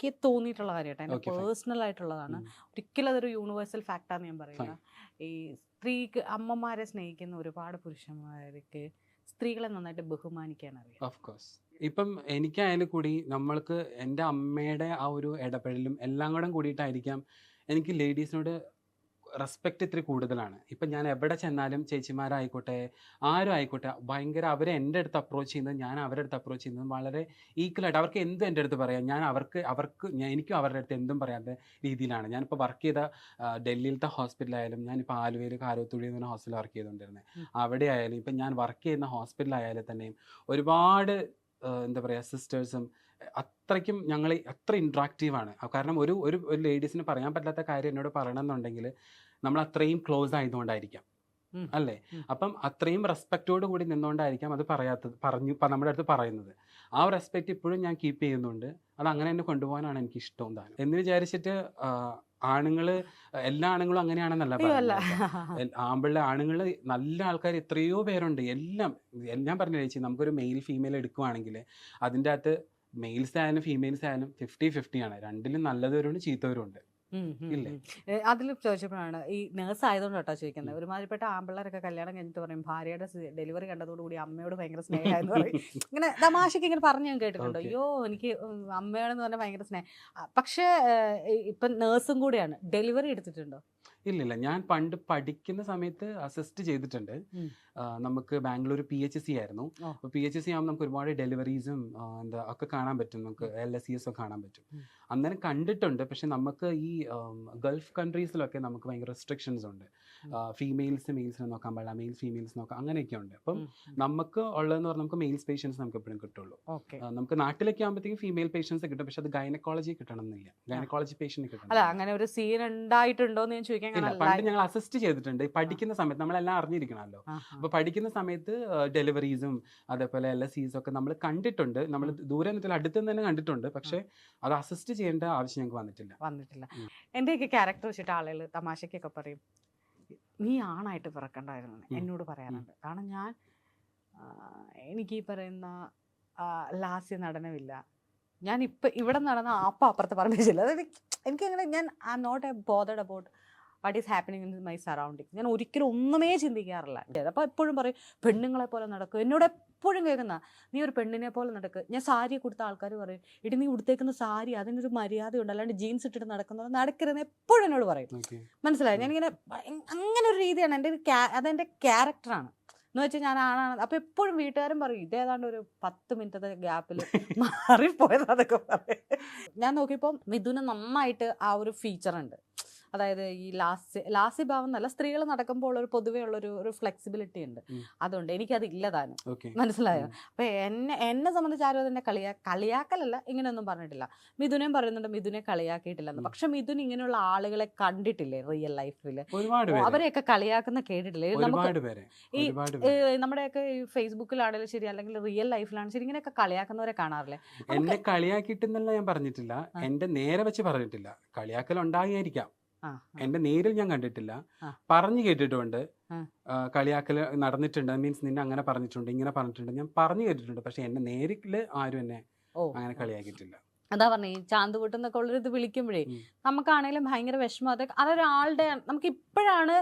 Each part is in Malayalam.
എനിക്ക് തോന്നിയിട്ടുള്ള കാര്യമായിട്ട് എന്റെ പേഴ്സണൽ ആയിട്ടുള്ളതാണ്. ഒരിക്കലും അതൊരു യൂണിവേഴ്സൽ ഫാക്റ്റാന്ന് ഞാൻ പറയുന്നത് ഈ സ്ത്രീക്ക് അമ്മമാരെ സ്നേഹിക്കുന്ന ഒരുപാട് പുരുഷന്മാർക്ക് സ്ത്രീകളെ നന്നായിട്ട് ബഹുമാനിക്കാൻ അറിയാം. ഓഫ് കോഴ്സ് ഇപ്പം എനിക്കായാലും കൂടി നമ്മൾക്ക് എന്റെ അമ്മയുടെ ആ ഒരു ഇടപെടലും എല്ലാം കൂടെ കൂടിയിട്ടായിരിക്കാം എനിക്ക് ലേഡീസിനോട് റെസ്പെക്റ്റ് ഇത്തിരി കൂടുതലാണ്. ഇപ്പം ഞാൻ എവിടെ ചെന്നാലും ചേച്ചിമാരായിക്കോട്ടെ ആരും ആയിക്കോട്ടെ ഭയങ്കര അവരെ എന്റെ അടുത്ത് അപ്രോച്ച് ചെയ്യുന്നത് ഞാൻ അവരുടെ അടുത്ത് അപ്രോച്ച് ചെയ്യുന്നത് വളരെ ഈക്വലായിട്ട് അവർക്ക് എന്തും എന്റെ അടുത്ത് പറയാം. ഞാൻ അവർക്ക് അവർക്ക് എനിക്കും അവരുടെ അടുത്ത് എന്തും പറയാത്ത രീതിയിലാണ്. ഞാനിപ്പോൾ വർക്ക് ചെയ്ത ഡൽഹിയിലത്തെ ഹോസ്പിറ്റലായാലും ഞാനിപ്പോൾ ആലുവയിൽ കാരവത്തുള്ളി എന്ന് പറഞ്ഞ ഹോസ്പിറ്റലിൽ വർക്ക് ചെയ്തുകൊണ്ടിരുന്നത്. അവിടെ ആയാലും ഇപ്പം ഞാൻ വർക്ക് ചെയ്യുന്ന ഹോസ്പിറ്റലായാലും തന്നെയും ഒരുപാട് എന്താ പറയുക സിസ്റ്റേഴ്സും അത്രയ്ക്കും ഞങ്ങൾ അത്ര ഇൻട്രാക്റ്റീവ് ആണ്. കാരണം ഒരു ഒരു ഒരു ലേഡീസിന് പറയാൻ പറ്റാത്ത കാര്യം എന്നോട് പറയണമെന്നുണ്ടെങ്കിൽ നമ്മൾ അത്രയും ക്ലോസ് ആയതുകൊണ്ടായിരിക്കാം. അല്ലേ? അപ്പം അത്രയും റെസ്പെക്റ്റോട് കൂടി നിന്നുകൊണ്ടായിരിക്കാം അത് പറയാത്തത് പറഞ്ഞു നമ്മുടെ അടുത്ത് പറയുന്നത്. ആ റെസ്പെക്റ്റ് ഇപ്പോഴും ഞാൻ കീപ്പ് ചെയ്യുന്നുണ്ട്. അത് അങ്ങനെ തന്നെ കൊണ്ടുപോകാനാണ് എനിക്ക് ഇഷ്ടവും താനും. എന്ന് വിചാരിച്ചിട്ട് ആണുങ്ങൾ എല്ലാ ആണുങ്ങളും അങ്ങനെയാണെന്നല്ല ആമ്പിള്ള ആണുങ്ങൾ നല്ല ആൾക്കാർ എത്രയോ പേരുണ്ട്. എല്ലാം എല്ലാം ഞാൻ പറഞ്ഞു ചേച്ചി നമുക്കൊരു മെയിൽ ഫീമെയിൽ എടുക്കുവാണെങ്കിൽ അതിന്റെ അകത്ത് മെയിൽസ് ആയാലും ഫീമെയിൽസ് ആയാലും ഫിഫ്റ്റി ഫിഫ്റ്റി ആണ്. രണ്ടിലും നല്ലതവരുണ്ട് ചീത്തവരുണ്ട്? അതിൽ ചോദിച്ചപ്പോഴാണ് ഈ നേഴ്സ് ആയതുകൊണ്ട് കേട്ടോ ചോദിക്കുന്നത്. ഒരുമാതിരിപ്പെട്ട ആമ്പിള്ളേരൊക്കെ കല്യാണം കഴിഞ്ഞിട്ട് പറയും ഭാര്യയുടെ ഡെലിവറി കണ്ടതോടുകൂടി അമ്മയോട് ഭയങ്കര സ്നേഹമായിരുന്നു പറയും. ഇങ്ങനെ തമാശക്ക് ഇങ്ങനെ പറഞ്ഞു ഞാൻ കേട്ടിട്ടുണ്ട്. അയ്യോ എനിക്ക് അമ്മയോടെന്ന് പറഞ്ഞാൽ ഭയങ്കര സ്നേഹം പക്ഷേ ഇപ്പം നേഴ്സും കൂടിയാണ്. ഡെലിവറി എടുത്തിട്ടുണ്ടോ? ഇല്ലില്ല. ഞാൻ പണ്ട് പഠിക്കുന്ന സമയത്ത് അസിസ്റ്റ് ചെയ്തിട്ടുണ്ട്. നമുക്ക് ബാംഗ്ലൂർ പി എച്ച് സി ആയിരുന്നു. പി എച്ച് സി ആകുമ്പോൾ നമുക്ക് ഒരുപാട് ഡെലിവറീസും എന്താ ഒക്കെ കാണാൻ പറ്റും. നമുക്ക് എൽ എസ് സി എസ് ഒക്കെ കാണാൻ പറ്റും. അന്നേരം കണ്ടിട്ടുണ്ട്. പക്ഷെ നമുക്ക് ഈ ഗൾഫ് കൺട്രീസിലൊക്കെ നമുക്ക് ഭയങ്കര റെസ്ട്രിക്ഷൻസ് ഉണ്ട്. ഫീമെയിൽസ് മെയിൽസിനെ നോക്കാൻ പാടില്ല മെയിൽസ് ഫീമെയിൽസ് നോക്കാം അങ്ങനെയൊക്കെ ഉണ്ട്. അപ്പം. നമുക്ക് ഉള്ളതെന്ന് പറഞ്ഞാൽ നമുക്ക് മെയിൽസ് പേഷ്യൻസ് നമുക്ക് എപ്പോഴും കിട്ടുള്ളൂ. നമുക്ക് നാട്ടിലൊക്കെ ആകുമ്പോഴത്തേക്കും ഫീമെയിൽ പേഷ്യൻസ് കിട്ടും. പക്ഷെ അത് ഗൈനക്കോളജി കിട്ടണം എന്നില്ല ഗൈനക്കോളജി പേഷ്യന്റ് കിട്ടണം. അല്ല അങ്ങനെ ഒരു സീൻ ഉണ്ടായിട്ടുണ്ടോ എന്ന് ഞാൻ ചോദിക്കാൻ പണ്ട് ഞങ്ങൾ അസിസ്റ്റ് ചെയ്തിട്ടുണ്ട്. പഠിക്കുന്ന സമയത്ത് നമ്മളെല്ലാം അറിഞ്ഞിരിക്കണമല്ലോ. അപ്പോൾ പഠിക്കുന്ന സമയത്ത് ഡെലിവറീസും അതേപോലെ എൽ എസ് സീസും ഒക്കെ നമ്മൾ കണ്ടിട്ടുണ്ട്. നമ്മൾ ദൂരെ നിന്നിട്ട് അടുത്ത് നിന്ന് തന്നെ കണ്ടിട്ടുണ്ട്. പക്ഷെ അത് അസിസ്റ്റ് ചെയ്യേണ്ട ആവശ്യം ഞങ്ങൾക്ക് വന്നിട്ടില്ല. വന്നിട്ടില്ല. എന്റെയൊക്കെ എന്റെയൊക്കെ ക്യാരക്ടർ വെച്ചിട്ട് ആളുകൾ തമാശക്കൊക്കെ പറയും. നീ ആണായിട്ട് പിറക്കണ്ടായിരുന്നു. എന്നോട് പറയാറുണ്ട്. കാരണം ഞാൻ എനിക്ക് ഈ പറയുന്ന ലാസ്യ നടനമില്ല. ഞാൻ ഇപ്പം ഇവിടെ നടന്ന അപ്പം അപ്പുറത്ത് പറഞ്ഞില്ല അതായത് എനിക്കങ്ങനെ ഞാൻ I not a bothered about what is happening in my surrounding ഞാൻ ഒരിക്കലും ഒന്നുമേ ചിന്തിക്കാറില്ല. അപ്പോൾ എപ്പോഴും പറയും പെണ്ണുങ്ങളെ പോലെ നടക്കും. എന്നോട് എപ്പോഴും കേൾക്കുന്ന നീ ഒരു പെണ്ണിനെ പോലെ നടക്കുക ഞാൻ സാരി കൊടുത്ത ആൾക്കാർ പറയും ഇടി നീ ഉടുത്തേക്കുന്ന സാരി അതിനൊരു മര്യാദയുണ്ട്. അല്ലാണ്ട് ജീൻസ് ഇട്ടിട്ട് നടക്കുന്നത്? നടക്കരുതെന്ന് എപ്പോഴും എന്നോട് പറയും. മനസ്സിലായി? ഞാനിങ്ങനെ അങ്ങനെ ഒരു രീതിയാണ്. എന്റെ ഒരു അതെന്റെ ക്യാരക്ടറാണ് എന്ന് വെച്ചാൽ ഞാൻ ആണാണ്. അപ്പോൾ എപ്പോഴും വീട്ടുകാരും പറയും ഇതേതാണ്ട് ഒരു പത്ത് മിനിറ്റത്തെ ഗ്യാപ്പിൽ മാറിപ്പോയതാന്നൊക്കെ പറയും. ഞാൻ നോക്കിയപ്പോൾ മിഥുന് നന്നായിട്ട് ആ ഒരു ഫീച്ചർ ഉണ്ട്. അതായത് ഈ ലാസ്റ്റ് ലാസ്റ്റ് ഭാവം എന്നല്ല സ്ത്രീകൾ നടക്കുമ്പോൾ ഒരു പൊതുവേ ഉള്ളൊരു ഒരു ഫ്ലെക്സിബിലിറ്റി ഉണ്ട്. അതുകൊണ്ട് എനിക്കത് ഇല്ലതാനും മനസ്സിലായോ? അപ്പൊ എന്നെ എന്നെ സംബന്ധിച്ച് ആരും അതിന്റെ കളിയാ കളിയാക്കലല്ല ഇങ്ങനെയൊന്നും പറഞ്ഞിട്ടില്ല. മിഥുനെയും പറയുന്നുണ്ട് മിഥുനെ കളിയാക്കിയിട്ടില്ലെന്ന്. പക്ഷെ മിഥുൻ ഇങ്ങനെയുള്ള ആളുകളെ കണ്ടിട്ടില്ലേ റിയൽ ലൈഫിൽ അവരെയൊക്കെ കളിയാക്കുന്ന കേട്ടിട്ടില്ലേ? നമുക്ക് ഈ, നമ്മുടെയൊക്കെ ഈ ഫേസ്ബുക്കിലാണെങ്കിലും ശരി അല്ലെങ്കിൽ റിയൽ ലൈഫിലാണ് ശരി ഇങ്ങനെയൊക്കെ കളിയാക്കുന്നവരെ കാണാറില്ലേ? എന്നെ കളിയാക്കിയിട്ടെന്നല്ല ഞാൻ പറഞ്ഞിട്ടില്ല. എന്റെ നേരെ വെച്ച് പറഞ്ഞിട്ടില്ല. കളിയാക്കൽ ഉണ്ടായിരിക്കാം. എന്റെ നേരിൽ ഞാൻ കണ്ടിട്ടില്ല. പറഞ്ഞു കേട്ടിട്ടുണ്ട്. കളിയാക്കൽ നടന്നിട്ടുണ്ട്. മീൻസ് നിന്നെ അങ്ങനെ പറഞ്ഞിട്ടുണ്ട് ഇങ്ങനെ പറഞ്ഞിട്ടുണ്ട്. ഞാൻ പറഞ്ഞു കേട്ടിട്ടുണ്ട് പക്ഷെ എന്റെ നേരിൽ ആരും എന്നെ അങ്ങനെ കളിയാക്കിയിട്ടില്ല. അതാ പറഞ്ഞേ ഈ ചാന്ത് കൂട്ടെന്നൊക്കെ ഉള്ളൊരിത് വിളിക്കുമ്പോഴേ. നമുക്കാണെങ്കിലും ഭയങ്കര വിഷമം. അത് അതൊരാളുടെ നമുക്ക് ഇപ്പോഴാണ്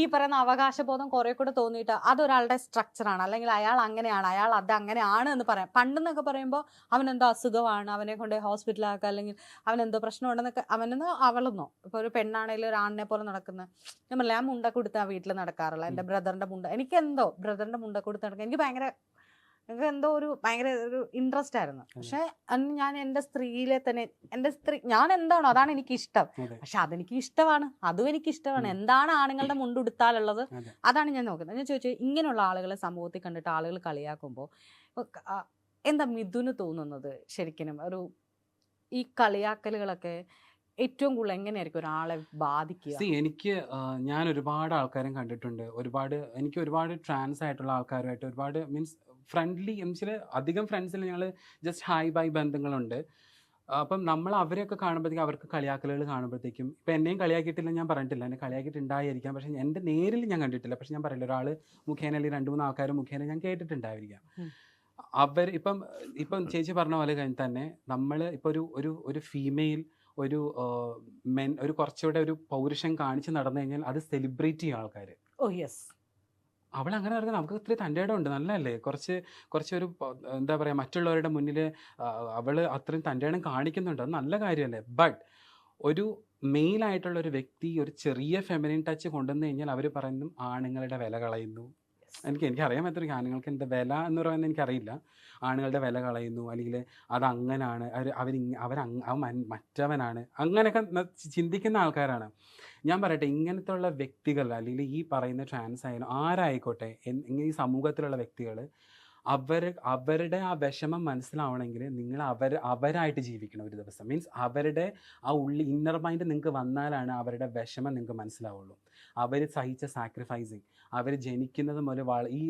ഈ പറയുന്ന അവകാശബോധം കുറെ കൂടെ തോന്നിയിട്ട് അതൊരാളുടെ സ്ട്രക്ചറാണ് അല്ലെങ്കിൽ അയാൾ അങ്ങനെയാണ് അയാൾ അത് അങ്ങനെയാണ് എന്ന് പറയാം. പണ്ടെന്നൊക്കെ പറയുമ്പോൾ അവനെന്തോ അസുഖമാണ് അവനെ കൊണ്ട് ഹോസ്പിറ്റലാക്കുക അല്ലെങ്കിൽ അവനെന്തോ പ്രശ്നമുണ്ടെന്നൊക്കെ അവനെന്ന് അവളെന്നോ. ഇപ്പോൾ ഒരു പെണ്ണാണെങ്കിലും ഒരു ആണിനെ പോലെ നടക്കുന്ന. ഞാൻ പറയാം ഞാൻ മുണ്ട കൊടുത്ത് ആ വീട്ടിൽ നടക്കാറുള്ള എന്റെ ബ്രദറിന്റെ മുണ്ട എനിക്കെന്തോ ബ്രദറിന്റെ മുണ്ട കൊടുത്ത് നടക്കുക എനിക്ക് ഭയങ്കര എനിക്ക് എന്തോ ഒരു ഭയങ്കര ഒരു ഇൻട്രസ്റ്റ് ആയിരുന്നു. പക്ഷെ അന്ന് ഞാൻ എന്റെ സ്ത്രീയിലെ തന്നെ എന്റെ സ്ത്രീ ഞാൻ എന്താണോ അതാണ് എനിക്ക് ഇഷ്ടം പക്ഷെ അതെനിക്ക് ഇഷ്ടമാണ് അതും എനിക്ക് ഇഷ്ടമാണ് എന്താണ് ആണുങ്ങളുടെ മുണ്ടുടുത്താലുള്ളത് അതെ. അതാണ് ഞാൻ നോക്കുന്നത്. ഞാൻ ചോദിച്ചു ഇങ്ങനെയുള്ള ആളുകളെ സമൂഹത്തിൽ കണ്ടിട്ട് ആളുകൾ കളിയാക്കുമ്പോൾ എന്താ മിഥുന് തോന്നുന്നത് ശരിക്കും ഒരു ഈ കളിയാക്കലുകളൊക്കെ ഏറ്റവും കൂടുതൽ എങ്ങനെയായിരിക്കും ഒരാളെ ബാധിക്കുക? സി എനിക്ക് ഞാൻ ഒരുപാട് ആൾക്കാരും കണ്ടിട്ടുണ്ട്. ഒരുപാട് എനിക്ക് ഒരുപാട് ട്രാൻസ് ആയിട്ടുള്ള ആൾക്കാരുമായിട്ട് ഒരുപാട് മീൻസ് ഫ്രണ്ട്ലി എന്ന് വെച്ചാൽ അധികം ഫ്രണ്ട്സിൽ ഞങ്ങൾ ജസ്റ്റ് ഹായ് ബൈ ബന്ധങ്ങളുണ്ട്. അപ്പം നമ്മൾ അവരെയൊക്കെ കാണുമ്പോഴത്തേക്കും അവർക്ക് കളിയാക്കലുകൾ കാണുമ്പോഴത്തേക്കും ഇപ്പം എന്നെയും കളിയാക്കിയിട്ടില്ല ഞാൻ പറഞ്ഞിട്ടില്ല. എന്നെ കളിയാക്കിയിട്ടുണ്ടായിരിക്കാം. പക്ഷേ എന്റെ നേരിൽ ഞാൻ കണ്ടിട്ടില്ല. പക്ഷേ ഞാൻ പറയില്ല. ഒരാൾ മുഖേന അല്ലെങ്കിൽ രണ്ട് മൂന്ന് ആൾക്കാർ മുഖേന ഞാൻ കേട്ടിട്ടുണ്ടായിരിക്കാം. അവർ ഇപ്പം ഇപ്പം ചേച്ചി പറഞ്ഞ പോലെ കഴിഞ്ഞ് തന്നെ നമ്മൾ ഇപ്പോൾ ഒരു ഒരു ഒരു ഫീമെയിൽ ഒരു മെൻ ഒരു കുറച്ചുകൂടെ ഒരു പൗരുഷം കാണിച്ച് നടന്നു കഴിഞ്ഞാൽ അത് സെലിബ്രേറ്റ് ചെയ്യും ആൾക്കാർ ഓ യെസ് അവൾ അങ്ങനെ പറഞ്ഞാൽ നമുക്ക് ഇത്തിരി തന്റെ ഇടം ഉണ്ട് നല്ലതല്ലേ? കുറച്ച് കുറച്ച് ഒരു എന്താ പറയുക മറ്റുള്ളവരുടെ മുന്നിൽ അവൾ അത്രയും തന്റെ ഇടം കാണിക്കുന്നുണ്ട്. അത് നല്ല കാര്യമല്ലേ? ബട്ട് ഒരു മെയിലായിട്ടുള്ള ഒരു വ്യക്തി ഒരു ചെറിയ ഫെമിനിൻ ടച്ച് കൊണ്ടുവന്നു കഴിഞ്ഞാൽ അവർ പറയുന്നു ആണുങ്ങളുടെ വില കളയുന്നു. എനിക്ക് എനിക്ക് അറിയാൻ പറ്റും ആണുങ്ങൾക്ക് എന്താ വില എന്ന് പറയുന്നത് എനിക്കറിയില്ല. ആണുങ്ങളുടെ വില കളയുന്നു അല്ലെങ്കിൽ അത് അങ്ങനാണ് അവർ അവർ അവർ മറ്റവനാണ് അങ്ങനെയൊക്കെ ചിന്തിക്കുന്ന ആൾക്കാരാണ്. ഞാൻ പറയട്ടെ ഇങ്ങനത്തെ ഉള്ള വ്യക്തികൾ അല്ലെങ്കിൽ ഈ പറയുന്ന ട്രാൻസ് ആയാലും ആരായിക്കോട്ടെ ഈ സമൂഹത്തിലുള്ള വ്യക്തികൾ അവർ അവരുടെ ആ വിഷമം മനസ്സിലാവണമെങ്കിൽ നിങ്ങൾ അവർ അവരായിട്ട് ജീവിക്കണം ഒരു ദിവസം. മീൻസ് അവരുടെ ആ ഉള്ളി ഇന്നർ മൈൻഡ് നിങ്ങൾക്ക് വന്നാലാണ് അവരുടെ വിഷമം നിങ്ങൾക്ക് മനസ്സിലാവുള്ളൂ. അവർ സഹിച്ച സാക്രിഫൈസിങ് അവർ ജനിക്കുന്നത് മുതൽ വള ഈ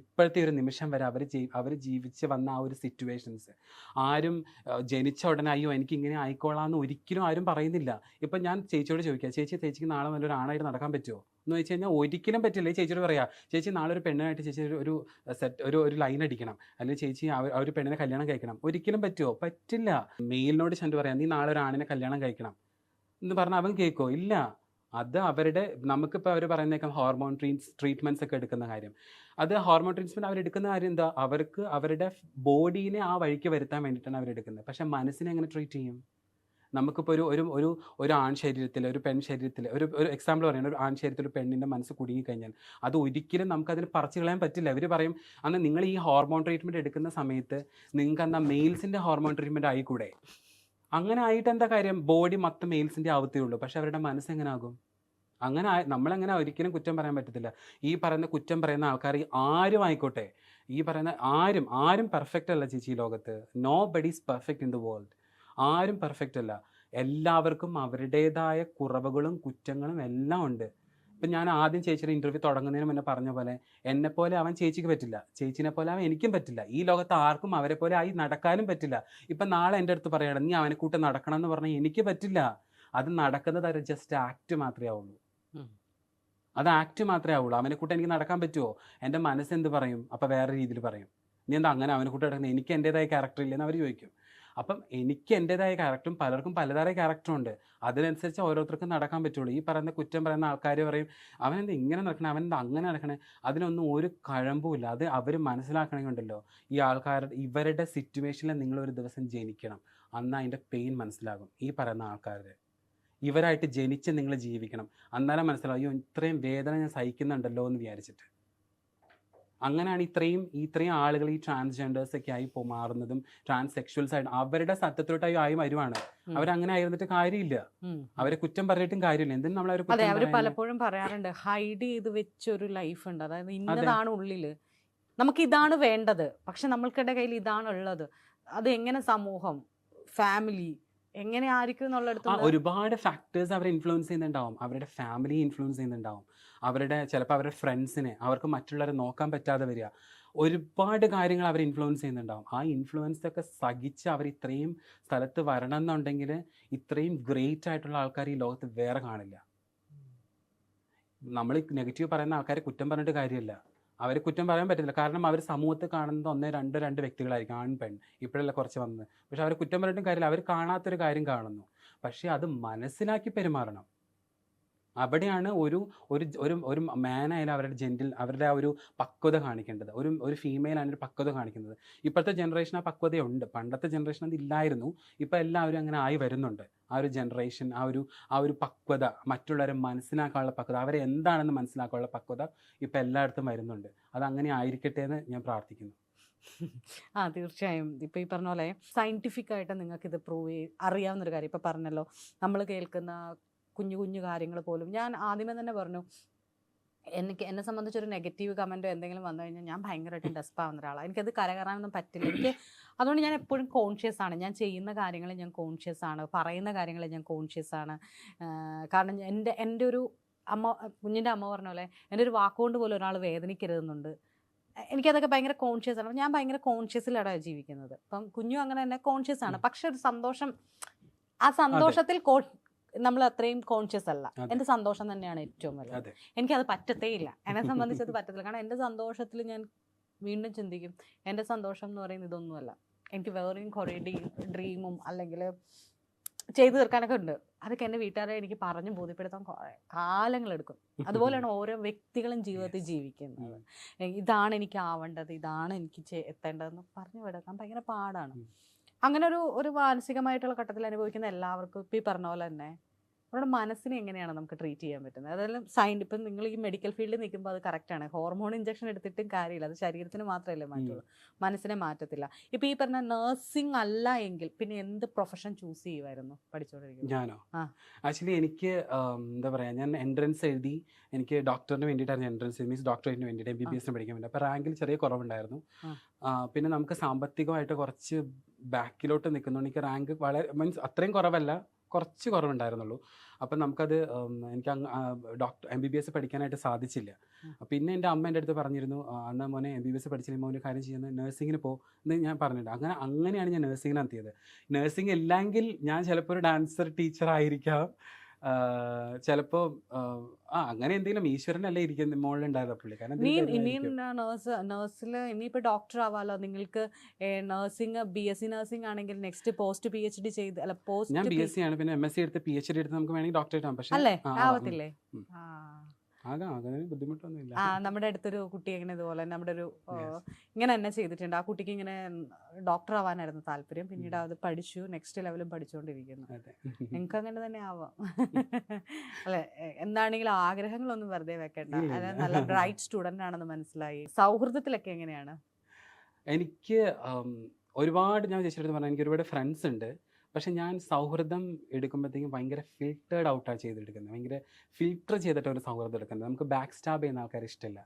ഇപ്പോഴത്തെ ഒരു നിമിഷം വരെ അവർ അവർ ജീവിച്ച് വന്ന ആ ഒരു സിറ്റുവേഷൻസ് ആരും ജനിച്ച ഉടനെ അയ്യോ എനിക്ക് ഇങ്ങനെ ആയിക്കോളാന്ന് ഒരിക്കലും ആരും പറയുന്നില്ല. ഇപ്പം ഞാൻ ചേച്ചിയോട് ചോദിക്കുക ചേച്ചി ചേച്ചിക്ക് നാളെ നല്ലൊരു ആണായിട്ട് നടക്കാൻ പറ്റുമോ എന്ന് വെച്ച് കഴിഞ്ഞാൽ ഒരിക്കലും പറ്റില്ല. ഈ ചേച്ചിയോട് പറയാം ചേച്ചി നാളെ ഒരു പെണ്ണായിട്ട് ചേച്ചി ഒരു- സെറ്റ് ഒരു ഒരു ലൈൻ അടിക്കണം. അല്ലെങ്കിൽ ചേച്ചി ആ ഒരു പെണ്ണിനെ കല്യാണം കഴിക്കണം. ഒരിക്കലും പറ്റുമോ പറ്റില്ല. മെയിലിനോട് ചെന്ന് പറയാം നീ നാളെ ഒരു ആണിനെ കല്യാണം കഴിക്കണം. എന്ന് പറഞ്ഞാൽ അവൻ കേൾക്കോ ഇല്ല. അത് അവരുടെ നമുക്കിപ്പോൾ അവർ പറയുന്നേക്കാം ഹോർമോൺ ട്രീറ്റ് ട്രീറ്റ്മെന്റ്സ് ഒക്കെ എടുക്കുന്ന കാര്യം. അത് ഹോർമോൺ ട്രീറ്റ്മെന്റ് അവരെടുക്കുന്ന കാര്യം എന്താ? അവർക്ക് അവരുടെ ബോഡീനെ ആ വഴിക്ക് വരുത്താൻ വേണ്ടിയിട്ടാണ് അവരെടുക്കുന്നത് പക്ഷേ മനസ്സിനെ എങ്ങനെ ട്രീറ്റ് ചെയ്യും? നമുക്കിപ്പോൾ ഒരു ഒരു ഒരു ആൺ ശരീരത്തിൽ ഒരു പെൺ ശരീരത്തിൽ ഒരു ഒരു എക്സാമ്പിൾ പറയുന്നത് ഒരു ആൺ ശരീരത്തിൽ ഒരു പെണ്ണിന്റെ മനസ്സ് കുടുങ്ങിക്കഴിഞ്ഞാൽ അത് ഒരിക്കലും നമുക്കതിന് പറിച്ചു കളയാൻ പറ്റില്ല. അവർ പറയും അന്ന് നിങ്ങൾ ഈ ഹോർമോൺ ട്രീറ്റ്മെന്റ് എടുക്കുന്ന സമയത്ത് നിങ്ങൾക്ക് എന്നാൽ മെയിൽസിന്റെ ഹോർമോൺ ട്രീറ്റ്മെന്റ് ആയിക്കൂടെ? അങ്ങനെ ആയിട്ട് എന്താ കാര്യം? ബോഡി മൊത്തം മെയിൽസിന്റെ ആവത്തേ ഉള്ളൂ പക്ഷെ അവരുടെ മനസ്സ് എങ്ങനെ ആകും അങ്ങനെ നമ്മളെങ്ങനെ ഒരിക്കലും കുറ്റം പറയാൻ പറ്റത്തില്ല. ഈ പറയുന്ന കുറ്റം പറയുന്ന ആൾക്കാർ ആരും ആയിക്കോട്ടെ. ഈ പറയുന്ന ആരും ആരും പെർഫെക്റ്റ് അല്ല ചേച്ചി ലോകത്ത്. Nobody is perfect in the world ആരും പെർഫെക്റ്റ് അല്ല. എല്ലാവർക്കും അവരുടേതായ കുറവുകളും കുറ്റങ്ങളും എല്ലാം ഉണ്ട്. ഇപ്പം ഞാൻ ആദ്യം ചേച്ചിയുടെ ഇന്റർവ്യൂ തുടങ്ങുന്നതിന് മുന്നേ പറഞ്ഞ പോലെ എന്നെപ്പോലെ പോലെ അവൻ ചേച്ചിക്ക് പറ്റില്ല. ചേച്ചിനെ പോലെ അവൻ എനിക്കും പറ്റില്ല. ഈ ലോകത്ത് ആർക്കും അവരെ പോലെ ആയി നടക്കാനും പറ്റില്ല. ഇപ്പം നാളെ എന്റെ അടുത്ത് പറയണം നീ അവനെ കൂട്ട് നടക്കണം എന്ന് പറഞ്ഞാൽ എനിക്ക് പറ്റില്ല. അത് നടക്കുന്നത് ഒരു ജസ്റ്റ് ആക്ട് മാത്രമേ ആവുള്ളൂ. അത് ആക്ട് മാത്രമേ ആവുള്ളൂ. അവനെ കൂട്ട് എനിക്ക് നടക്കാൻ പറ്റുമോ എന്റെ മനസ്സ് എന്ത് പറയും? അപ്പം വേറെ രീതിയിൽ പറയും. നീ എന്താ അങ്ങനെ അവനെ കൂട്ട് നടക്കുന്നത് എനിക്ക് എന്റെതായ ക്യാരക്ടർ ഇല്ലെന്ന് അവർ ചോദിക്കും. അപ്പം എനിക്ക് എന്റെതായ ക്യാരക്ടറും പലർക്കും പലതായ ക്യാരക്ടറും ഉണ്ട്. അതിനനുസരിച്ച് ഓരോരുത്തർക്കും നടക്കാൻ പറ്റുള്ളൂ. ഈ പറയുന്ന കുറ്റം പറയുന്ന ആൾക്കാർ പറയും അവൻ എന്താ ഇങ്ങനെ നടക്കണേ? അവൻ എന്താ അങ്ങനെ നടക്കണേ? അതിനൊന്നും ഒരു കഴമ്പുമില്ല അത് അവർ മനസ്സിലാക്കണമെങ്കിലുണ്ടല്ലോ ഈ ആൾക്കാരുടെ ഇവരുടെ സിറ്റുവേഷനിൽ ഒരു ദിവസം ജനിക്കണം. അന്ന് അതിന്റെ പെയിൻ മനസ്സിലാകും. ഈ പറയുന്ന ആൾക്കാരുടെ ഇവരായിട്ട് ജനിച്ച് നിങ്ങൾ ജീവിക്കണം. അന്നേരം മനസ്സിലാവും അയ്യോ ഇത്രയും വേദന ഞാൻ സഹിക്കുന്നുണ്ടല്ലോ എന്ന് വിചാരിച്ചിട്ട്. അങ്ങനെയാണ് ഇത്രയും ഇത്രയും ആളുകൾ ഈ ട്രാൻസ്ജെൻഡേഴ്സ് ഒക്കെ ആയി പോ- ട്രാൻസ് സെക്ഷൽസ് ആയിട്ട് അവരുടെ സത്യത്തിലോട്ടായി ആയി വരുവാണ്. അവരങ്ങനെ ആയിരുന്നിട്ട് കാര്യമില്ല. അവരെ കുറ്റം പറഞ്ഞിട്ടും കാര്യമില്ല. എന്തിനും നമ്മൾ അതെ അവർ പലപ്പോഴും പറയാറുണ്ട് ഹൈഡ് ചെയ്ത് വെച്ചൊരു ലൈഫ് ഉണ്ട്. അതായത് ഇന്നതാണ് ഉള്ളിൽ. നമുക്ക് ഇതാണ് വേണ്ടത്. പക്ഷെ നമ്മൾക്കിടെ കയ്യിൽ ഇതാണ് ഉള്ളത്. അത് എങ്ങനെ സമൂഹം ഫാമിലി എങ്ങനെ ആയിരിക്കും എന്നുള്ളിടത്ത് ഒരുപാട് ഫാക്ടേഴ്സ് അവരെ ഇൻഫ്ലുവൻസ് ചെയ്യുന്നുണ്ടാവും. അവരുടെ ഫാമിലി ഇൻഫ്ലുവൻസ് ചെയ്യുന്നുണ്ടാവും. അവരുടെ ചിലപ്പോൾ അവരുടെ ഫ്രണ്ട്സിനെ അവർക്ക് മറ്റുള്ളവരെ നോക്കാൻ പറ്റാതെ വരിക. ഒരുപാട് കാര്യങ്ങൾ അവർ ഇൻഫ്ലുവൻസ് ചെയ്യുന്നുണ്ടാവും. ആ ഇൻഫ്ലുവൻസ് ഒക്കെ സഹിച്ച് അവർ ഇത്രയും സ്ഥലത്ത് വരണം എന്നുണ്ടെങ്കിൽ ഇത്രയും ഗ്രേറ്റ് ആയിട്ടുള്ള ആൾക്കാർ ഈ ലോകത്ത് വേറെ കാണില്ല. നമ്മൾ നെഗറ്റീവ് പറയുന്ന ആൾക്കാരെ കുറ്റം പറഞ്ഞിട്ട് കാര്യമില്ല. അവരെ കുറ്റം പറയാൻ പറ്റില്ല കാരണം അവർ സമൂഹത്തിൽ കാണുന്നത് ഒന്നേ രണ്ടോ രണ്ട് വ്യക്തികളായിരിക്കും ആൺ പെൺ. ഇപ്പോഴല്ല കുറച്ച് വന്നത്. പക്ഷെ അവർ കുറ്റം പറഞ്ഞിട്ടും കാര്യമില്ല. അവർ കാണാത്തൊരു കാര്യം കാണുന്നു. പക്ഷേ അത് മനസ്സിലാക്കി പെരുമാറണം. അവിടെയാണ് ഒരു ഒരു ഒരു ഒരു മാനായാലും അവരുടെ ജെൻഡിൽ അവരുടെ ആ ഒരു പക്വത കാണിക്കേണ്ടത്. ഒരു ഒരു ഫീമെയിൽ ആണ് ഒരു പക്വത കാണിക്കുന്നത്. ഇപ്പോഴത്തെ ജനറേഷൻ ആ പക്വതയുണ്ട്. പണ്ടത്തെ ജനറേഷൻ അത് ഇല്ലായിരുന്നു. ഇപ്പോൾ എല്ലാവരും അങ്ങനെ ആയി വരുന്നുണ്ട്. ആ ഒരു ജനറേഷൻ ആ ഒരു ആ ഒരു പക്വത മറ്റുള്ളവരെ മനസ്സിലാക്കാനുള്ള പക്വത അവരെ എന്താണെന്ന് മനസ്സിലാക്കാനുള്ള പക്വത ഇപ്പോൾ എല്ലായിടത്തും വരുന്നുണ്ട്. അത് അങ്ങനെ ആയിരിക്കട്ടെ എന്ന് ഞാൻ പ്രാർത്ഥിക്കുന്നു. ആ തീർച്ചയായും. ഇപ്പോൾ ഈ പറഞ്ഞ പോലെ സയന്റിഫിക് ആയിട്ട് നിങ്ങൾക്ക് ഇത് പ്രൂവ് അറിയാവുന്നൊരു കാര്യം ഇപ്പോൾ പറഞ്ഞല്ലോ. നമ്മൾ കേൾക്കുന്ന കുഞ്ഞു കുഞ്ഞു കാര്യങ്ങൾ പോലും. ഞാൻ ആദ്യമേ തന്നെ പറഞ്ഞു എനിക്ക് എന്നെ സംബന്ധിച്ചൊരു നെഗറ്റീവ് കമന്റോ എന്തെങ്കിലും വന്നു കഴിഞ്ഞാൽ ഞാൻ ഭയങ്കരമായിട്ട് ഡെസ്പ് ആവുന്ന ഒരാളാണ് എനിക്കത് കരകയറാനൊന്നും പറ്റില്ല. എനിക്ക് അതുകൊണ്ട് ഞാൻ എപ്പോഴും കോൺഷ്യസ് ആണ്. ഞാൻ ചെയ്യുന്ന കാര്യങ്ങളിൽ ഞാൻ കോൺഷ്യസ് ആണ്. പറയുന്ന കാര്യങ്ങളിൽ ഞാൻ കോൺഷ്യസ് ആണ്. കാരണം എന്റെ എന്റെ ഒരു അമ്മ കുഞ്ഞിന്റെ അമ്മ പറഞ്ഞ പോലെ എന്റെ ഒരു വാക്കുകൊണ്ട് പോലും ഒരാൾ വേദനിക്കരുതെന്നുണ്ട്. എനിക്കതൊക്കെ ഭയങ്കര കോൺഷ്യസ് ആണ്. ഞാൻ ഭയങ്കര കോൺഷ്യസിലാണ് ജീവിക്കുന്നത്. അപ്പം കുഞ്ഞു അങ്ങനെ തന്നെ കോൺഷ്യസ് ആണ്. പക്ഷെ ഒരു സന്തോഷം ആ സന്തോഷത്തിൽ നമ്മൾ അത്രയും കോൺഷ്യസ് അല്ല. എന്റെ എന്റെ സന്തോഷം തന്നെയാണ് ഏറ്റവും വലുത്. എനിക്കത് പറ്റത്തേ ഇല്ല എന്നെ സംബന്ധിച്ച് അത് പറ്റത്തില്ല. കാരണം എന്റെ സന്തോഷത്തിൽ ഞാൻ വീണ്ടും ചിന്തിക്കും എന്റെ സന്തോഷം എന്ന് പറയുന്നത് ഇതൊന്നുമല്ല. എനിക്ക് വേറെയും കുറേ ഡീ ഡ്രീമും അല്ലെങ്കിൽ ചെയ്തു തീർക്കാനൊക്കെ ഉണ്ട്. അതൊക്കെ എന്റെ വീട്ടുകാരെ എനിക്ക് പറഞ്ഞു ബോധ്യപ്പെടുത്താൻ കാലങ്ങൾ കാലങ്ങളെടുക്കും അതുപോലെയാണ് ഓരോ വ്യക്തികളും ജീവിതത്തിൽ ജീവിക്കുന്നത്. ഇതാണ് എനിക്ക് ആവേണ്ടത് ഇതാണ് എനിക്ക് എത്തേണ്ടതെന്ന് പറഞ്ഞു വിടക്കാൻ ഭയങ്കര പാടാണ്. അങ്ങനെ ഒരു ഒരു മാനസികമായിട്ടുള്ള ഘട്ടത്തിൽ അനുഭവിക്കുന്ന എല്ലാവർക്കും ഇപ്പം ഈ പറഞ്ഞ പോലെ തന്നെ അവരുടെ മനസ്സിനെ എങ്ങനെയാണ് നമുക്ക് ട്രീറ്റ് ചെയ്യാൻ പറ്റുന്നത്? അതെല്ലാം സൈൻ ഇപ്പം നിങ്ങൾ ഈ മെഡിക്കൽ ഫീൽഡിൽ നിൽക്കുമ്പോൾ അത് കറക്റ്റാണ് ഹോർമോൺ ഇഞ്ചക്ഷൻ എടുത്തിട്ടും കാര്യമില്ല. അത് ശരീരത്തിന് മാത്രമല്ലേ മാറ്റുള്ളൂ. മനസ്സിനെ മാറ്റത്തില്ല. ഇപ്പം ഈ പറഞ്ഞ നഴ്സിംഗ് അല്ല എങ്കിൽ പിന്നെ എന്ത് പ്രൊഫഷൻ ചൂസ് ചെയ്യുമായിരുന്നു പഠിച്ചുകൊണ്ടിരിക്കുന്നത് ഞാനോ? ആ. ആക്ച്വലി എനിക്ക് എന്താ പറയുക ഞാൻ എൻട്രൻസ് എഴുതി എനിക്ക് ഡോക്ടറിന് വേണ്ടിയിട്ടാണ് എൻട്രൻസ് എഴുതി മീൻസ് ഡോക്ടറേറ്റിന് വേണ്ടിയിട്ട് എം ബി ബി എസിന് പഠിക്കാൻ വേണ്ടി. അപ്പോൾ റാങ്കിൽ ചെറിയ കുറവുണ്ടായിരുന്നു. പിന്നെ നമുക്ക് സാമ്പത്തികമായിട്ട് കുറച്ച് ബാക്കിലോട്ട് നിൽക്കുന്നതുകൊണ്ട് എനിക്ക് റാങ്ക് വളരെ മീൻസ് അത്രയും കുറവല്ല. കുറച്ച് കുറവുണ്ടായിരുന്നുള്ളൂ. അപ്പം നമുക്കത് എനിക്ക് doctor M B B S പഠിക്കാനായിട്ട് സാധിച്ചില്ല. പിന്നെ എന്റെ അമ്മ എന്റെ അടുത്ത് പറഞ്ഞിരുന്നു അന്ന് മോനെ എം ബി ബി എസ് പഠിച്ചില്ല മോനെ കാര്യം ചെയ്യുന്നത് നഴ്സിങ്ങിന് പോ എന്ന് ഞാൻ പറഞ്ഞിട്ടുണ്ട്. അങ്ങനെ അങ്ങനെയാണ് ഞാൻ നഴ്സിങ്ങിന് എത്തിയത് നഴ്സിംഗ് ഇല്ലെങ്കിൽ ഞാൻ ചിലപ്പോൾ ഒരു ഡാൻസർ ടീച്ചർ ആയിരിക്കാം. ചിലപ്പോൾ ആ അങ്ങനെ എന്തെങ്കിലും ഈശ്വരനല്ലേ ഇരിക്കുന്ന മോളിലുണ്ടായത് പുള്ളി. കാരണം നേഴ്സിൽ ഇനിയിപ്പോ തരുമായിരിക്കും. നേഴ്സ് നേഴ്സിൽ ഇനിയിപ്പോൾ ഡോക്ടർ ആവാലോ? നിങ്ങൾക്ക് nursing B S C nursing ആണെങ്കിൽ next post P H D ചെയ്ത് അല്ല പോസ്റ്റ് ഞാൻ ബി എസ് സി ആണ്. പിന്നെ എം എസ് സി എടുത്ത് പി എച്ച് ഡി എടുത്ത് നമുക്ക് വേണമെങ്കിൽ ഡോക്ടറേറ്റ് ആവാം പക്ഷേ അല്ലേ? ആവത്തില്ലേ. ആ നമ്മുടെ അടുത്തൊരു കുട്ടി ഇങ്ങനെ ഇതുപോലെ നമ്മുടെ ഒരു ഇങ്ങനെ തന്നെ ചെയ്തിട്ടുണ്ട്. ആ കുട്ടിക്ക് ഇങ്ങനെ ഡോക്ടർ ആവാനായിരുന്നു താല്പര്യം. പിന്നീട് അത് പഠിച്ചു നെക്സ്റ്റ് ലെവലും പഠിച്ചുകൊണ്ടിരിക്കുന്നു നിങ്ങൾക്ക് അങ്ങനെ തന്നെ ആവാം. അല്ലെ എന്താണെങ്കിലും ആഗ്രഹങ്ങളൊന്നും വെറുതെ വെക്കണ്ട. അത് നല്ല ബ്രൈറ്റ് സ്റ്റുഡന്റ് ആണെന്ന് മനസ്സിലായി. സൗഹൃദത്തിലൊക്കെ എങ്ങനെയാണ്? എനിക്ക് ഒരുപാട് ഞാൻ ചേച്ചിയുടെ പറഞ്ഞാൽ എനിക്ക് ഒരുപാട് ഫ്രണ്ട്സ് ഉണ്ട്. പക്ഷെ ഞാൻ സൗഹൃദം എടുക്കുമ്പോഴത്തേക്കും ഭയങ്കര ഫിൽറ്റേഡ് ഔട്ടാണ് ചെയ്തെടുക്കുന്നത്. ഭയങ്കര ഫിൽറ്റർ ചെയ്തിട്ട് ഒരു സൗഹൃദം എടുക്കുന്നത്. നമുക്ക് ബാക്ക് സ്റ്റാബ് ചെയ്യുന്ന ആൾക്കാർ ഇഷ്ടമില്ല.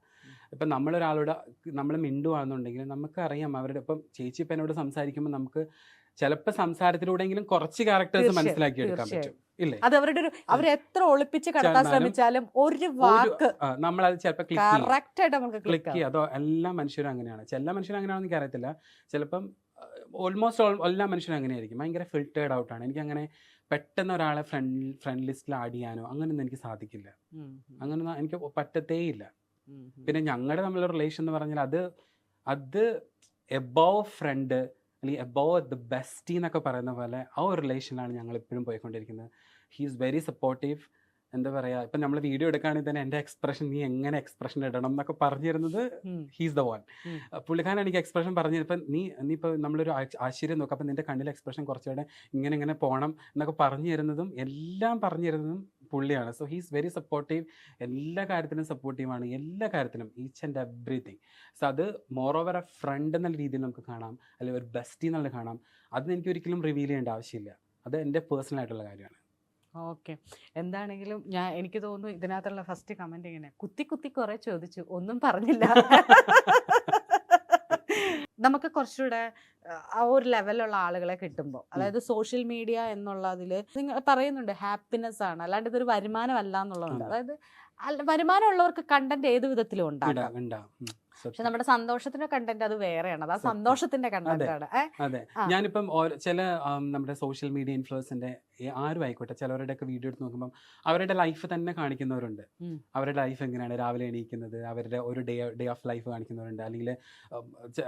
ഇപ്പം നമ്മളൊരാളോട് നമ്മൾ മിണ്ടുവാണെന്നുണ്ടെങ്കിൽ നമുക്കറിയാം അവരുടെ ഇപ്പം ചേച്ചി ഇപ്പം എന്നോട് സംസാരിക്കുമ്പോൾ നമുക്ക് ചിലപ്പോൾ സംസാരത്തിലൂടെയെങ്കിലും കുറച്ച് ക്യാരക്ടേഴ്സ് മനസ്സിലാക്കി എടുക്കാൻ പറ്റും. ഇല്ലേ? അത് അവരുടെ ഒരു അവർ എത്ര ഒളിപ്പിച്ച് കടത്താൻ ശ്രമിച്ചാലും ഒരു വാക്ക് നമ്മൾ അത് ചിലപ്പോൾ ക്ലിക്ക് ചെയ്യും. ആയിട്ട് നമുക്ക് ക്ലിക്ക് ചെയ്യുക അതോ എല്ലാ മനുഷ്യരും അങ്ങനെയാണ്. ചില മനുഷ്യരും അങ്ങനെയാണെന്ന് എനിക്ക് അറിയത്തില്ല ചിലപ്പം ഓൾമോസ്റ്റ് ഓൾ എല്ലാ മനുഷ്യരും അങ്ങനെയായിരിക്കും. ഭയങ്കര ഫിൽറ്റേഡ് ഔട്ടാണ് എനിക്ക് അങ്ങനെ പെട്ടെന്ന് ഒരാളെ ഫ്രണ്ട് ഫ്രണ്ട് ലിസ്റ്റിൽ ആഡ് ചെയ്യാനോ അങ്ങനെയൊന്നും എനിക്ക് സാധിക്കില്ല. അങ്ങനൊന്നും എനിക്ക് പറ്റത്തേയില്ല. പിന്നെ ഞങ്ങളുടെ തമ്മിലുള്ള റിലേഷൻ എന്ന് പറഞ്ഞാൽ അത് അത് എബോവ് ഫ്രണ്ട് അല്ലെങ്കിൽ എബോവ് ദ ബെസ്റ്റി എന്നൊക്കെ പറയുന്ന പോലെ ആ ഒരു റിലേഷനിലാണ് ഞങ്ങൾ ഇപ്പോഴും പോയിക്കൊണ്ടിരിക്കുന്നത്. ഹീ ഈസ് വെരി സപ്പോർട്ടീവ് എന്താ പറയാ ഇപ്പൊ നമ്മൾ വീഡിയോ എടുക്കുകയാണെങ്കിൽ തന്നെ എന്റെ എക്സ്പ്രഷൻ നീ എങ്ങനെ എക്സ്പ്രഷൻ ഇടണം എന്നൊക്കെ പറഞ്ഞിരുന്നത് ഹീസ് ദ വൺ. പുള്ളിക്കാരൻ എനിക്ക് എക്സ്പ്രഷൻ പറഞ്ഞു ഇപ്പൊ നീ നീ ഇപ്പൊ നമ്മളൊരു ആശ്- ആശ്ചര്യം നോക്കാം അപ്പൊ നിന്റെ കണ്ണിലെ എക്സ്പ്രഷൻ കുറച്ചുകൂടെ ഇങ്ങനെ ഇങ്ങനെ പോകണം എന്നൊക്കെ പറഞ്ഞു തരുന്നതും എല്ലാം പറഞ്ഞു തരുന്നതും പുള്ളിയാണ്. സോ ഹീസ് വെരി സപ്പോർട്ടീവ് എല്ലാ കാര്യത്തിലും സപ്പോർട്ടീവാണ് എല്ലാ കാര്യത്തിലും ഈച്ച് ആൻഡ് എവ്രിതിങ് സോ അത് മോർ ഓവർ എ ഫ്രണ്ട് എന്നുള്ള രീതിയിൽ നമുക്ക് കാണാം. അല്ലെങ്കിൽ ഒരു ബെസ്റ്റി എന്നുള്ളത് കാണാം. അത് എനിക്ക് ഒരിക്കലും റിവീൽ ചെയ്യേണ്ട ആവശ്യമില്ല. അത് എന്റെ പേഴ്സണൽ ആയിട്ടുള്ള കാര്യമാണ്. ഓക്കെ. എന്താണെങ്കിലും ഞാൻ എനിക്ക് തോന്നുന്നു ഇതിനകത്തുള്ള ഫസ്റ്റ് കമന്റ് ഇങ്ങനെ കുത്തി കുത്തി കുറെ ചോദിച്ചു ഒന്നും പറഞ്ഞില്ല. നമുക്ക് കുറച്ചുകൂടെ ആ, ഒരു ലെവലുള്ള ആളുകളെ കിട്ടുമ്പോൾ അതായത് സോഷ്യൽ മീഡിയ എന്നുള്ളതിൽ നിങ്ങൾ പറയുന്നുണ്ട് ഹാപ്പിനെസ് ആണ്. അല്ലാണ്ട് ഇതൊരു വരുമാനമല്ല എന്നുള്ളതുണ്ട്. അതായത് വരുമാനമുള്ളവർക്ക് കണ്ടന്റ് ഏത് വിധത്തിലും ഉണ്ടാകും പക്ഷെ നമ്മുടെ സന്തോഷത്തിന്റെ കണ്ടന്റ് അത് വേറെയാണ്. അത് ആ സന്തോഷത്തിന്റെ കണ്ടന്റാണ് അതെ. ഞാനിപ്പം ചില നമ്മുടെ സോഷ്യൽ മീഡിയ ഇൻഫ്ലുവൻസിന്റെ ആരും ആയിക്കോട്ടെ ചിലവരുടെ ഒക്കെ വീഡിയോ എടുത്ത് നോക്കുമ്പോൾ അവരുടെ ലൈഫ് തന്നെ കാണിക്കുന്നവരുണ്ട്. അവരുടെ ലൈഫ് എങ്ങനെയാണ്? രാവിലെ എണീക്കുന്നത് അവരുടെ ഒരു ഡേ ഡേ ഓഫ് ലൈഫ് കാണിക്കുന്നവരുണ്ട്. അല്ലെങ്കിൽ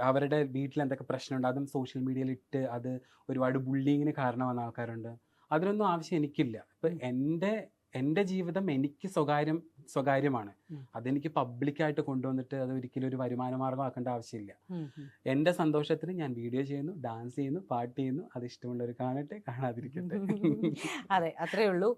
അവരുടെ വീട്ടിൽ എന്തൊക്കെ പ്രശ്നമുണ്ട് അതും സോഷ്യൽ മീഡിയയിൽ ഇട്ട് അത് ഒരുപാട് ബുള്ളിങ്ങിന് കാരണമാകുന്ന ആൾക്കാരുണ്ട്. അതിനൊന്നും ആവശ്യം എനിക്കില്ല. ഇപ്പം. എന്റെ എന്റെ ജീവിതം എനിക്ക് സ്വകാര്യം സ്വകാര്യമാണ്. അതെനിക്ക് പബ്ലിക്കായിട്ട് കൊണ്ടുവന്നിട്ട് അത് ഒരിക്കലും ഒരു വരുമാന മാർഗമാക്കേണ്ട ആവശ്യമില്ല. എന്റെ സന്തോഷത്തിന് ഞാൻ വീഡിയോ ചെയ്യുന്നു ഡാൻസ് ചെയ്യുന്നു പാട്ട് ചെയ്യുന്നു അത് ഇഷ്ടമുള്ളവർ കാണട്ടെ കാണാതിരിക്കട്ടെ അതെ അത്രേ ഉള്ളൂ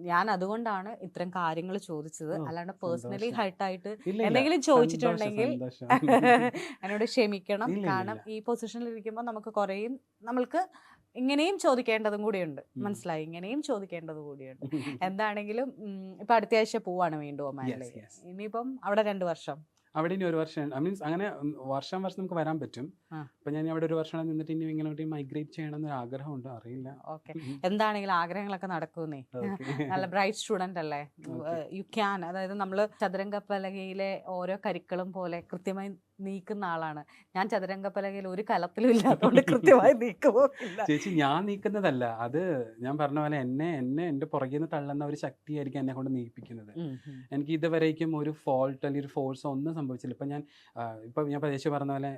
ഞാൻ അതുകൊണ്ടാണ് ഇത്തരം കാര്യങ്ങൾ ചോദിച്ചത് അല്ലാണ്ട് പേഴ്സണലി. ഹൈട്ടായിട്ട്. എന്തെങ്കിലും ചോദിച്ചിട്ടുണ്ടെങ്കിൽ. എന്നോട് ക്ഷമിക്കണം കാരണം ഈ പൊസിഷനിൽ ഇരിക്കുമ്പോൾ നമുക്ക് കുറേയും നമ്മൾക്ക് ഇങ്ങനെയും ചോദിക്കേണ്ടതും കൂടിയുണ്ട്. മനസ്സിലായി? ഇങ്ങനെയും ചോദിക്കേണ്ടത് കൂടിയുണ്ട്. എന്താണെങ്കിലും ഇപ്പൊ അടുത്ത ആഴ്ച പോവാണ് വീണ്ടും yes. ഇനിയിപ്പം അവിടെ രണ്ടു വർഷം. അവിടെ ഇനി ഒരു വർഷം ഐ മീൻസ് അങ്ങനെ വർഷം വർഷം നമുക്ക് വരാൻ പറ്റും. അപ്പൊ ഞാൻ അവിടെ ഒരു വർഷം നിന്നിട്ട് ഇനി ഇങ്ങനെ മൈഗ്രേറ്റ് ചെയ്യണം എന്നൊരു ആഗ്രഹമുണ്ട് അറിയില്ല. ഓക്കെ. എന്താണെങ്കിലും ആഗ്രഹങ്ങളൊക്കെ നടക്കുന്നേ. നല്ല ബ്രൈറ്റ് സ്റ്റുഡന്റ് അല്ലേ? യു ക്യാൻ അതായത് നമ്മൾ ചതുരംഗപ്പലകയിലെ ഓരോ കരിക്കളും പോലെ കൃത്യമായി നീക്കുന്ന ആളാണ്. ഞാൻ ചതുരംഗപ്പലകയിൽ ഒരു കലത്തിലും ഇല്ലാത്തതുകൊണ്ട് കൃത്യമായി നീക്കുമോ ചേച്ചി ഞാൻ നീക്കുന്നതല്ല. അത് ഞാൻ പറഞ്ഞ പോലെ എന്നെ എന്നെ എന്റെ പുറകിൽ നിന്ന് തള്ളുന്ന ഒരു ശക്തിയായിരിക്കും എന്നെ കൊണ്ട് നീപ്പിക്കുന്നത് എനിക്ക് ഇതുവരേക്കും ഒരു ഫോൾട്ട് അല്ലെങ്കിൽ ഒരു ഫോഴ്സ് ഒന്നും സംഭവിച്ചില്ല. ഇപ്പം ഞാൻ ഇപ്പം ഞാൻ പ്രദേശം പറഞ്ഞ പോലെ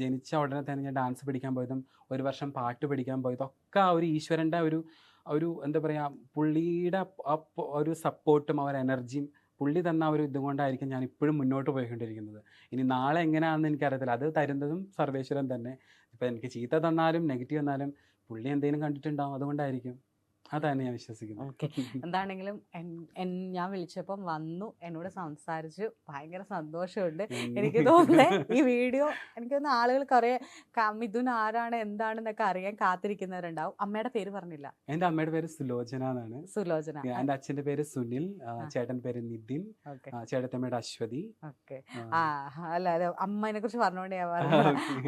ജനിച്ച ഉടനെ തന്നെ ഞാൻ ഡാൻസ് പഠിക്കാൻ പോയതും ഒരു വർഷം പാട്ട് പഠിക്കാൻ പോയതും ഒക്കെ ആ ഒരു ഈശ്വരന്റെ ഒരു ഒരു എന്താ പറയുക പുള്ളിയുടെ ആ ഒരു സപ്പോർട്ടും ആ ഒരു എനർജിയും പുള്ളി തന്ന ഒരു ഇതും കൊണ്ടായിരിക്കും ഞാൻ ഇപ്പോഴും മുന്നോട്ട് പോയിക്കൊണ്ടിരിക്കുന്നത്. ഇനി നാളെ എങ്ങനെയാണെന്ന് എനിക്കറിയത്തില്ല. അത് തരുന്നതും സർവേശ്വരൻ തന്നെ. ഇപ്പം എനിക്ക് ചീത്ത തന്നാലും നെഗറ്റീവ് തന്നാലും പുള്ളി എന്തെങ്കിലും കണ്ടിട്ടുണ്ടാവും. അതുകൊണ്ടായിരിക്കും. അതാണ് ഞാൻ വിശ്വസിക്കുന്നത്. ഓക്കെ. എന്താണെങ്കിലും ഞാൻ വിളിച്ചപ്പം വന്നു എന്നോട് സംസാരിച്ചു. ഭയങ്കര സന്തോഷമുണ്ട്. എനിക്ക് തോന്നുന്നത് ഈ വീഡിയോ എനിക്ക് തോന്നുന്നു ആളുകൾ കുറെ മിഥുൻ ആരാണ് എന്താണെന്നൊക്കെ അറിയാൻ കാത്തിരിക്കുന്നവരുണ്ടാവും. അമ്മയുടെ പേര് പറഞ്ഞില്ല. എന്റെ അമ്മയുടെ പേര് സുലോചന എന്നാണ്. സുലോചന. എന്റെ അച്ഛന്റെ പേര് സുനിൽ. ചേട്ടൻ പേര് നിതിൻ ചേട്ടത്തമ്മയുടെ അശ്വതി. ഓക്കെ. ആ, അല്ല അതെ അമ്മേനെ കുറിച്ച് പറഞ്ഞുകൊണ്ട് ഞാൻ പറഞ്ഞു.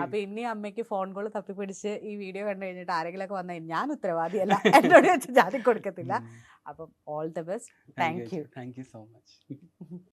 അപ്പൊ ഇനി അമ്മയ്ക്ക് ഫോൺ കോൾ തപ്പിപ്പിടിച്ച് ഈ വീഡിയോ കണ്ടു കഴിഞ്ഞിട്ട് ആരെങ്കിലും ഒക്കെ വന്നാൽ ഞാൻ ഉത്തരവാദിയല്ല. എന്നോട് ജാതി കൊടുക്കത്തില്ല. അപ്പം all the best thank you thank you so much.